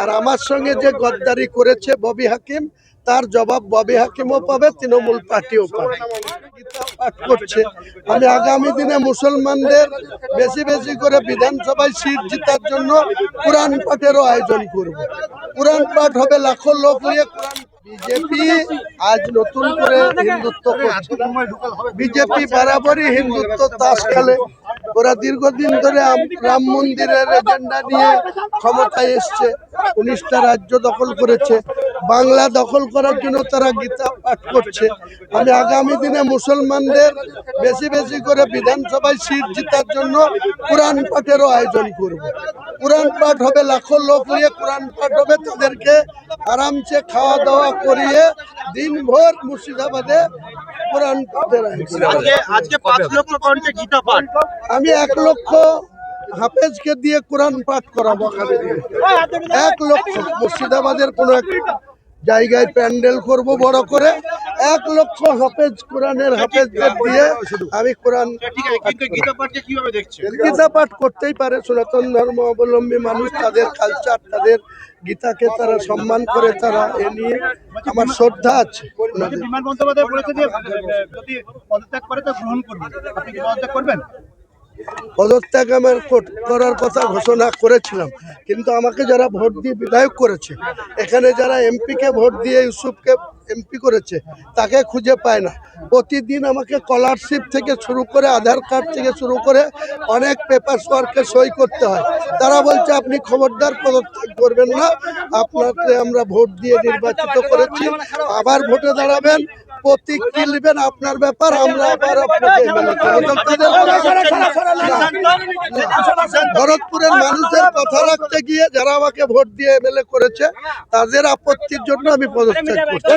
আর আমার সঙ্গে যে গদ্দারি করেছে ববি হাকিম, তার জবাব ববি হাকিমও পাবে, তৃণমূল পার্টিও পাবে। করছে। আমি আগামী দিনে মুসলমানদের বেশি বেশি করে বিধানসভায় সিট জেতার জন্য কোরআন পাঠেরও আয়োজন করব। কোরআন পাঠ হবে লাখো লোক নিয়ে। বিজেপি আজ নতুন করে হিন্দুত্ব করছে। বিজেপি বরাবরই হিন্দুত্ব তাস খেলে ওরা দীর্ঘদিন ধরে রাম মন্দিরের এজেন্ডা নিয়ে ক্ষমতায় এসছে। উনিশটা রাজ্য দখল করেছে। বাংলা দখল করার জন্য তারা গীতা পাঠ করছে। আমি আগামী দিনে মুসলমানদের বেশি বেশি করে বিধানসভায় সিট জিতার জন্য কোরআন পাঠেরও আয়োজন করব। কোরআন পাঠ হবে লাখো লোক নিয়ে কোরআন পাঠ হবে তাদেরকে আরামসে খাওয়া দাওয়া করিয়ে দিনভর মুর্শিদাবাদে কোরআন পাঠের আজকে আজকে পাঁচ লক্ষ কণ্ঠে গীতা পাঠ। আমি এক লক্ষ হাফেজকে দিয়ে কোরআন পাঠ করাবো এক লক্ষ। মুর্শিদাবাদের কোনো এক জায়গায় প্যান্ডেল করব বড় করে। এক লক্ষ হাফেজ কোরআনের হাফেজদের দিয়ে আমি কোরআন গীতা পাঠ করতেই পারে সনাতন ধর্ম অবলম্বী মানুষ তাদের কালচার তাদের গীতাকে তারা সম্মান করে তারা এ নিয়ে আমার শ্রদ্ধা আছে। বিমান বন্দ্যোপাধ্যায় বলেছে যে যদি পদত্যাগ করে তা গ্রহণ করবেন আপনি কি পদত্যাগ করবেন? পদত্যাগ আমার করার কথা ঘোষণা করেছিলাম। কিন্তু আমাকে যারা ভোট দিয়ে বিধায়ক করেছে, এখানে যারা এমপিকে ভোট দিয়ে ইউসুফকে এমপি করেছে, তাকে খুঁজে পায় না। প্রতিদিন আমাকে স্কলারশিপ থেকে শুরু করে আধার কার্ড থেকে শুরু করে অনেক পেপার ওয়ার্কে সই করতে হয়। তারা বলছে, আপনি খবরদার, পদত্যাগ করবেন না। আপনাকে আমরা ভোট দিয়ে নির্বাচিত করেছি। আবার ভোটে দাঁড়াবেন। প্রতীক কি নেবেন আপনার ব্যাপার আমরা আবার ভরতপুরের মানুষের কথা রাখতে গিয়ে যারা আমাকে ভোট দিয়ে এমএলএ করেছে তাদের আপত্তির জন্য আমি পদত্যাগ করছি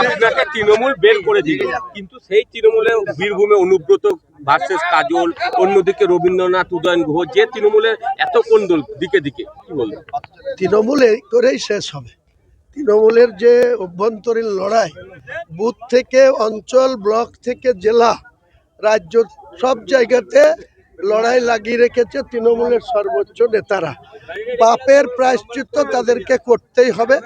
আপনাকে তৃণমূল বের করে দিল কিন্তু সেই তৃণমূলে বীরভূমে অনুব্রত ভার্সেস কাজল অন্যদিকে রবীন্দ্রনাথ উদয়ন গুহ যে তৃণমূলের এত কোন্দল দিকে দিকে কি বলবেন তৃণমূল এই করেই শেষ হবে তৃণমূলের যে অভ্যন্তরীণ লড়াই, বুথ থেকে অঞ্চল, ব্লক থেকে জেলা, রাজ্য সব জায়গাতে লড়াই লাগিয়ে রেখেছে তৃণমূলের সর্বোচ্চ নেতারা। পাপের প্রায়শ্চিত্ত তাদেরকে করতেই হবে।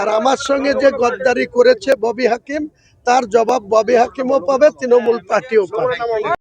আর আমার সঙ্গে যে গদ্দারি করেছে ববি হাকিম, তার জবাব ববি হাকিমও পাবে, তৃণমূল পার্টিও পাবে।